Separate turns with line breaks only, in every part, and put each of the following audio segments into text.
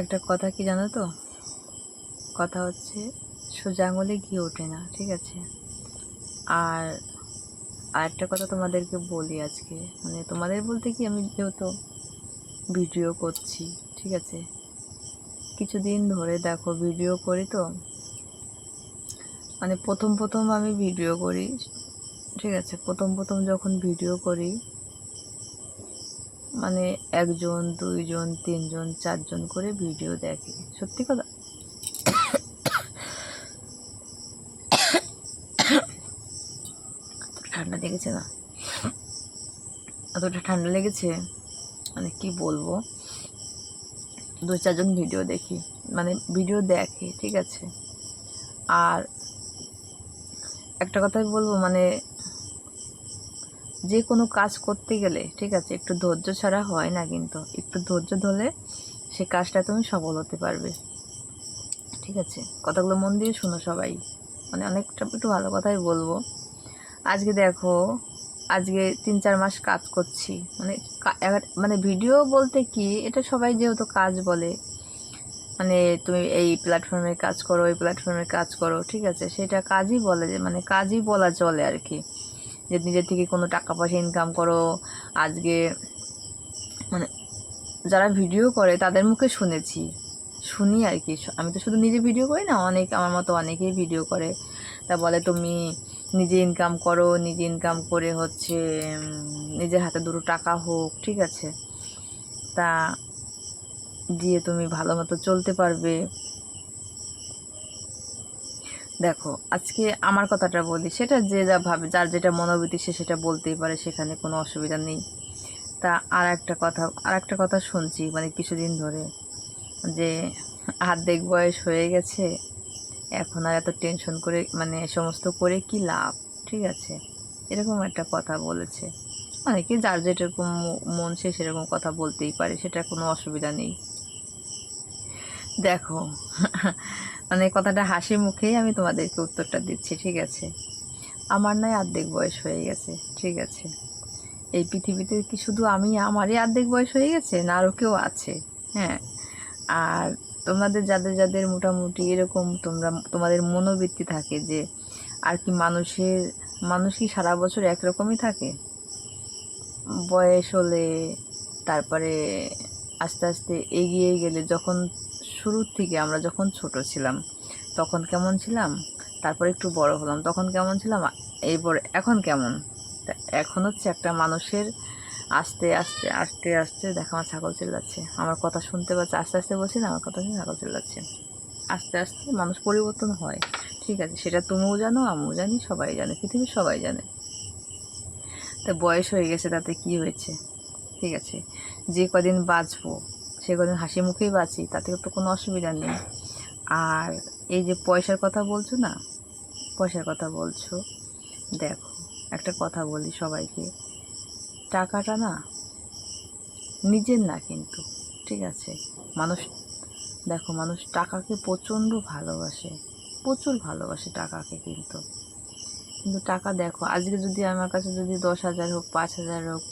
একটা কথা কি জানো তো? কথা হচ্ছে সোজা আঙুলে ঘি ওঠে না, ঠিক আছে? আর আর একটা কথা তোমাদেরকে বলি আজকে। মানে তোমাদের বলতে কি, আমি যেহেতু ভিডিও করছি, ঠিক আছে? কিছুদিন ধরে দেখো, ভিডিও করি তো। মানে প্রথম প্রথম আমি ভিডিও করি, ঠিক আছে? প্রথম প্রথম যখন ভিডিও করি মানে একজন, দুইজন, তিনজন, চারজন করে ভিডিও দেখে। সত্যি কথা? ঠান্ডা লেগেছে না? এতটা ঠান্ডা লেগেছে? মানে কি বলব? দু চারজন ভিডিও দেখি। মানে ভিডিও দেখে, ঠিক আছে? আর একটা কথাই বলব মানে যে কোনো কাজ করতে গেলে, ঠিক আছে, একটু ধৈর্য ছাড়া হয় না কিন্তু, একটু ধৈর্য ধরলে সে কাজটা তুমি সফল হতে পারবে। ঠিক আছে, কথাগুলো মন দিয়ে শোনো সবাই। মানে অনেকটা একটু ভালো কথাই বলব। আজকে দেখো, আজকে তিন চার মাস কাজ করছি। মানে মানে ভিডিও বলতে কি, এটা সবাই যেহেতু কাজ বলে মানে তুমি এই প্ল্যাটফর্মে কাজ করো এই প্ল্যাটফর্মে কাজ করো, ঠিক আছে, সেটা কাজই বলে যে মানে কাজই বলা চলে আর কি। যে নিজের থেকে কোনো টাকা পয়সা ইনকাম করো। আজকে মানে যারা ভিডিও করে তাদের মুখে শুনেছি। শুনি আর কি। আমি তো শুধু নিজে ভিডিও করি না, অনেক, আমার মতো অনেকেই ভিডিও করে। তা বলে তুমি নিজে ইনকাম করো, নিজে ইনকাম করে হচ্ছে নিজের হাতে দুটো টাকা হোক, ঠিক আছে? তা দিয়ে তুমি ভালো মতো চলতে পারবে। দেখো, আজকে আমার কথাটা বলি, সেটা যে যা ভাবে, যার যেটা মনোবৃত্তি সে সেটা বলতেই পারে, সেখানে কোনো অসুবিধা নেই। তা আর একটা কথা আর একটা কথা শুনছি মানে কিছুদিন ধরে, যে আর্ধেক বয়স হয়ে গেছে, এখন আর এত টেনশন করে মানে সমস্ত করে কি লাভ? ঠিক আছে, এরকম একটা কথা বলেছে। মানে কি যার যেরকম মন, সে সেরকম কথা বলতেই পারে, সেটা কোনো অসুবিধা নেই। দেখো মানে কথাটা হাসি মুখেই আমি তোমাদেরকে উত্তরটা দিচ্ছি, ঠিক আছে? আমার নয়, অর্ধেক বয়স হয়ে গেছে, ঠিক আছে? এই পৃথিবীতে কি শুধু আমি, আমারই অর্ধেক বয়স হয়ে গেছে না আরও কেউ আছে? হ্যাঁ? আর তোমাদের যাদের যাদের মোটামুটি এরকম তোমরা, তোমাদের মনোবৃত্তি থাকে যে আর কি মানুষের মানুষ কি সারা বছর একরকমই থাকে? বয়স হলে তারপরে আস্তে আস্তে এগিয়ে গেলে যখন শুরুর থেকে আমরা যখন ছোট ছিলাম, তখন কেমন ছিলাম? তারপর একটু বড় হলাম, তখন কেমন ছিলাম? এরপর এখন কেমন? এখন হচ্ছে একটা মানুষের আস্তে আস্তে আস্তে আস্তে দেখো আমার ছাগল চিল্লাচ্ছে। আমার কথা শুনতে পাচ্ছে, আস্তে আস্তে বলছি না, আমার কথা শুনে ছাগল চিল্লাচ্ছে। আস্তে আস্তে মানুষ পরিবর্তন হয়। ঠিক আছে, সেটা তুমিও জানো, আমিও জানি, সবাই জানে, পৃথিবীর সবাই জানে। তা বয়স হয়ে গেছে, তাতে কি হয়েছে? ঠিক আছে, যে কদিন বাঁচবো সে কদিন হাসি মুখেই বাঁচি তাতে তো কোনো অসুবিধা নেই। আর এই যে পয়সার কথা বলছো না, পয়সার কথা বলছো, দেখো, একটা কথা বলি সবাইকে। টাকাটা না নিজের না কিন্তু, ঠিক আছে? মানুষ, দেখো, মানুষ টাকাকে প্রচণ্ড ভালোবাসে, প্রচুর ভালোবাসে টাকাকে কিন্তু। কিন্তু টাকা দেখো, আজকে যদি আমার কাছে যদি দশ হাজার হোক, পাঁচ হাজার হোক,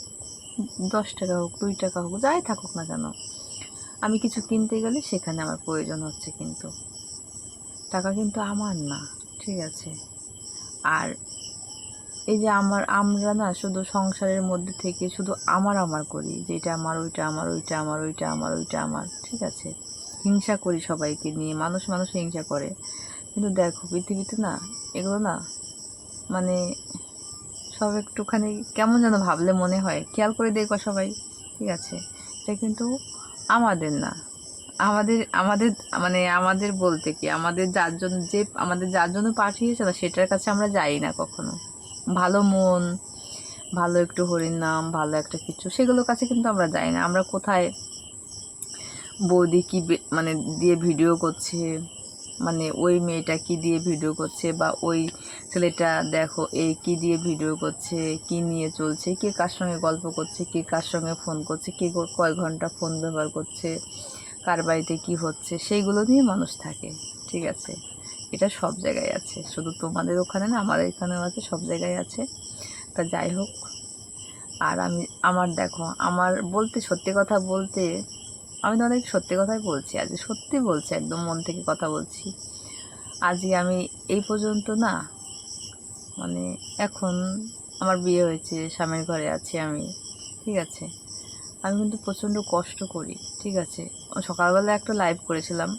দশ টাকা হোক, দুই টাকা হোক, যাই থাকুক না কেন আমি কিছু কিনতে গেলে সেখানে আমার প্রয়োজন হচ্ছে কিন্তু। টাকা কিন্তু আমার না, ঠিক আছে। আর এই যে আমার, আমরা না শুধু সংসারের মধ্যে থেকে শুধু আমার আমার করি, যে এটা আমার, ওইটা আমার ওইটা আমার ওইটা আমার ওইটা আমার, ঠিক আছে। হিংসা করি সবাইকে নিয়ে, মানুষ মানুষ হিংসা করে। কিন্তু দেখো পৃথিবীতে না, এগুলো না মানে সব একটুখানি কেমন যেন ভাবলে মনে হয়। খেয়াল করে দেখো সবাই, ঠিক আছে। এটা কিন্তু আমাদের না। আমাদের আমাদের মানে আমাদের বলতে কি, আমাদের যার জন্য যে, আমাদের যার জন্য পাঠিয়েছে না, সেটার কাছে আমরা যাই না কখনো। ভালো মন, ভালো একটু হরির নাম, ভালো একটা কিছু, সেগুলোর কাছে কিন্তু আমরা যাই না। আমরা কোথায় বৌদি কি মানে দিয়ে ভিডিও করছে মানে ওই মেয়েটা কি দিয়ে ভিডিও করছে বা ওই ছেলেটা দেখো এই কি দিয়ে ভিডিও করছে, কি নিয়ে চলছে, কে কার সঙ্গে গল্প করছে, কে কার সঙ্গে ফোন করছে কে, কয় ঘণ্টা ফোন ব্যবহার করছে, কার বাড়িতে কি হচ্ছে, সেইগুলো নিয়ে মানুষ থাকে, ঠিক আছে? এটা সব জায়গায় আছে, শুধু তোমাদের ওখানে না, আমাদের এখানেও আছে, সব জায়গায় আছে। তা যাই হোক, আর আমি, আমার দেখো, আমার বলতে, সত্যি কথা বলতে আমি তোমাদেরকে সত্যি কথাই বলছি, আজ সত্যি বলছি, একদম মন থেকে কথা বলছি। আজকে আমি এই পর্যন্ত না মানে এখন আমার বিয়ে হয়েছে, স্বামীর ঘরে আছি আমি, ঠিক আছে? আমি কিন্তু প্রচণ্ড কষ্ট করি, ঠিক আছে? সকালবেলা একটা লাইভ করেছিলাম,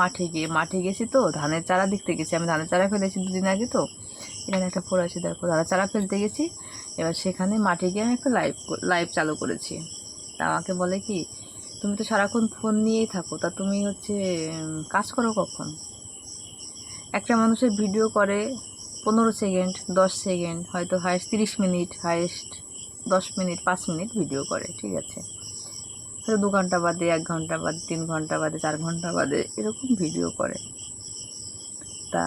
মাঠে গিয়ে, মাঠে গেছি তো, ধানের চারা দেখতে গেছি, আমি ধানের চারা ফেলেছি দুদিন আগে তো। এখানে একটা ফোর আছে, দেখো, ধানের চারা ফেলতে গেছি, এবার সেখানে মাঠে গিয়ে আমি একটা লাইভ লাইভ চালু করেছি। তা আমাকে বলে কি তুমি তো সারাক্ষণ ফোন নিয়েই থাকো, তা তুমি হচ্ছে কাজ করো কখন? একটা মানুষের ভিডিও করে পনেরো সেকেন্ড দশ সেকেন্ড হয়তো হায়েস্ট তিরিশ মিনিট হায়েস্ট দশ মিনিট পাঁচ মিনিট ভিডিও করে, ঠিক আছে? হয়তো দু ঘণ্টা বাদে, এক ঘণ্টা বাদে, তিন ঘণ্টা বাদে, চার ঘণ্টা বাদে এরকম ভিডিও করে। তা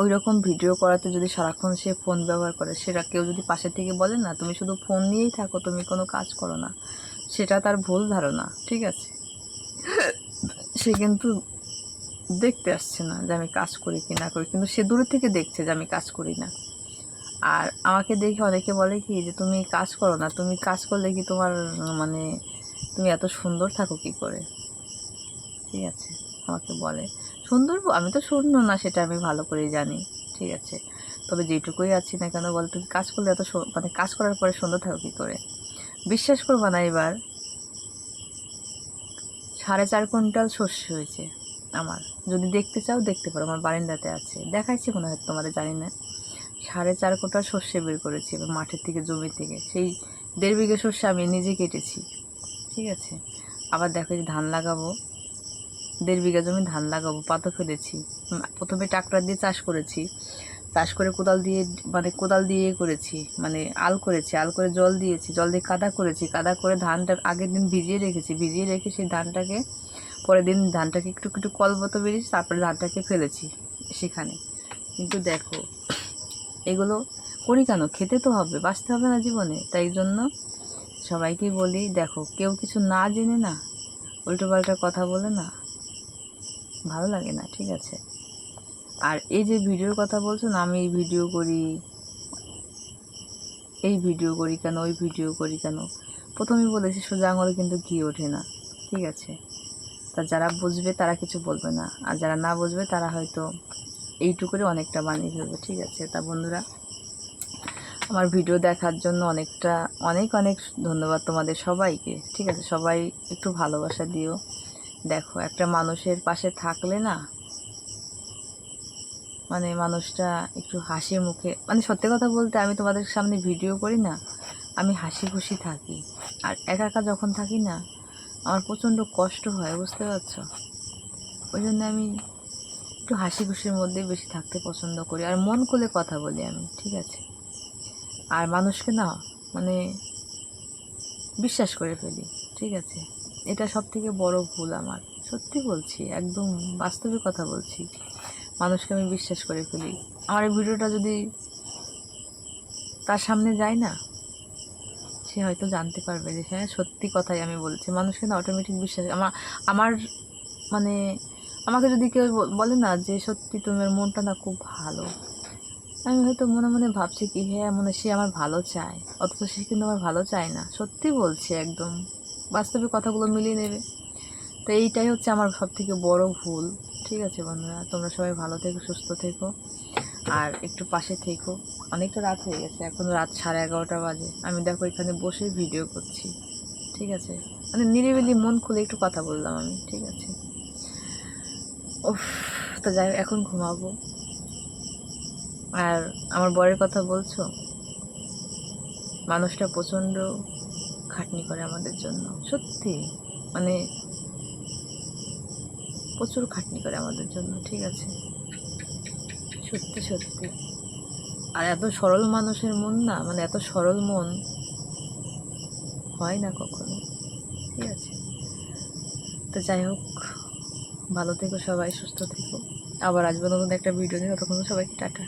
ওই রকম ভিডিও করাতে যদি সারাক্ষণ সে ফোন ব্যবহার করে, সেটা কেউ যদি পাশে থেকে বলে না, তুমি শুধু ফোন নিয়েই থাকো, তুমি কোনো কাজ করো না। সেটা তার ভুল ধারণা, ঠিক আছে? সে কিন্তু দেখতে আসছে না যে আমি কাজ করি কি না করি, কিন্তু সে দূরে থেকে দেখছে যে আমি কাজ করি না। আর আমাকে দেখে অনেকে বলে কি যে, তুমি কাজ করো না, তুমি কাজ করলে কি তোমার মানে তুমি এত সুন্দর থাকো কি করে? ঠিক আছে, আমাকে বলে। সুন্দর আমি তো সুন্দর না, সেটা আমি ভালো করেই জানি, ঠিক আছে? তবে যেটুকুই আছি না কেন বল, তুমি কাজ করলে এত মানে কাজ করার পরে সুন্দর থাকো কি করে? বিশ্বাস করবা না এবার। সাড়ে চার কুইন্টাল শস্য হয়েছে আমার। যদি দেখতে চাও, দেখতে পারো, আমার বারিন্দাতে আছে। দেখাইছি মনে হয় তোমাদের, জানি না। সাড়ে চার কোটা শস্য বের করেছি এবার মাঠের থেকে জমি থেকে সেই দেড় বিঘে শস্য আমি নিজে কেটেছি। ঠিক আছে? আবার দেখো যে ধান লাগাবো। দেড় বিঘা জমি ধান লাগাবো, পাতো ফেলেছি। প্রথমে ট্রাক্টর দিয়ে চাষ করেছি। চাষ করে কোদাল দিয়ে মানে কোদাল দিয়ে করেছি মানে আল করেছি, আল করে জল দিয়েছি, জল দিয়ে কাদা করেছি, কাদা করে ধানটা আগের দিন ভিজিয়ে রেখেছি, ভিজিয়ে রেখে সেই ধানটাকে, পরের দিন ধানটাকে একটু একটু কলবত বেরিয়েছি, তারপরে ধানটাকে ফেলেছি সেখানে। কিন্তু দেখো, এগুলো করি কেন? খেতে তো হবে, বাঁচতে হবে না জীবনে। তাই জন্য সবাইকে বলি, দেখো, কেউ কিছু না জেনে না উল্টো পাল্টা কথা বলে না, ভালো লাগে না, ঠিক আছে? আর এই যে ভিডিওর কথা বলছো না আমি এই ভিডিও করি। এই ভিডিও করি কেন, ওই ভিডিও করি কেন? প্রথমেই বলেছি, সোজা আঙুলে কিন্তু ঘি ওঠে না, ঠিক আছে? তা যারা বুঝবে, তারা কিছু বলবে না। আর যারা না বুঝবে, তারা হয়তো এইটুকুরে অনেকটা বানিয়ে ফেলবে, ঠিক আছে? তা বন্ধুরা, আমার ভিডিও দেখার জন্য অনেকটা, অনেক অনেক ধন্যবাদ তোমাদের সবাইকে, ঠিক আছে? সবাই একটু ভালোবাসা দিও। দেখো, একটা মানুষের পাশে থাকলে না মানে মানুষটা একটু হাসি মুখে মানে সত্যি কথা বলতে আমি তোমাদের সামনে ভিডিও করি না, আমি হাসি খুশি থাকি। আর একা একা যখন থাকি না, আমার প্রচণ্ড কষ্ট হয়, বুঝতে পারছ? ওই জন্য আমি একটু হাসি খুশির মধ্যে বেশি থাকতে পছন্দ করি। আর মন খুলে কথা বলি আমি, ঠিক আছে? আর মানুষকে না মানে বিশ্বাস করে ফেলি, ঠিক আছে? এটা সব থেকে বড় ভুল আমার, সত্যি বলছি, একদম বাস্তবিক কথা বলছি। মানুষকে আমি বিশ্বাস করে ফেলি। আমার এই ভিডিওটা যদি তার সামনে যায় না, সে হয়তো জানতে পারবে যে হ্যাঁ সত্যি কথাই আমি বলছি। মানুষ কিন্তু অটোমেটিক বিশ্বাস আমার আমার মানে আমাকে যদি কেউ বলে না যে সত্যি তোমার মনটা না খুব ভালো, আমি হয়তো মনে মনে ভাবছি কি হ্যাঁ মনে সে আমার ভালো চায়। অথচ সে কিন্তু আমার ভালো চায় না। সত্যি বলছি একদম। বাস্তবে কথাগুলো মিলিয়ে নেবে। তো এইটাই হচ্ছে আমার সব থেকে বড় ভুল। ঠিক আছে বন্ধুরা, তোমরা সবাই ভালো থেকো, সুস্থ থেকো। আর একটু পাশে থেকো। অনেকটা রাত হয়ে গেছে, এখন রাত সাড়ে এগারোটা বাজে। আমি দেখো এখানে বসে ভিডিও করছি। ঠিক আছে? মানে নিরিবিলি মন খুলে একটু কথা বললাম আমি, ঠিক আছে? উফ, তো যাই এখন ঘুমাবো। আর আমার বরের কথা বলছো? মানুষটা প্রচণ্ড খাটনি করে আমাদের জন্য। সত্যি? মানে প্রচুর খাটনি করে আমাদের জন্য, ঠিক আছে? সত্যি সত্যি। আর এত সরল মানুষের মন না মানে এত সরল মন হয় না কখনো, ঠিক আছে? তো যাই হোক, ভালো থেকো সবাই, সুস্থ থেকো। আবার আসব নতুন একটা ভিডিও নিয়ে, ততক্ষণ সবাইকে টাটা।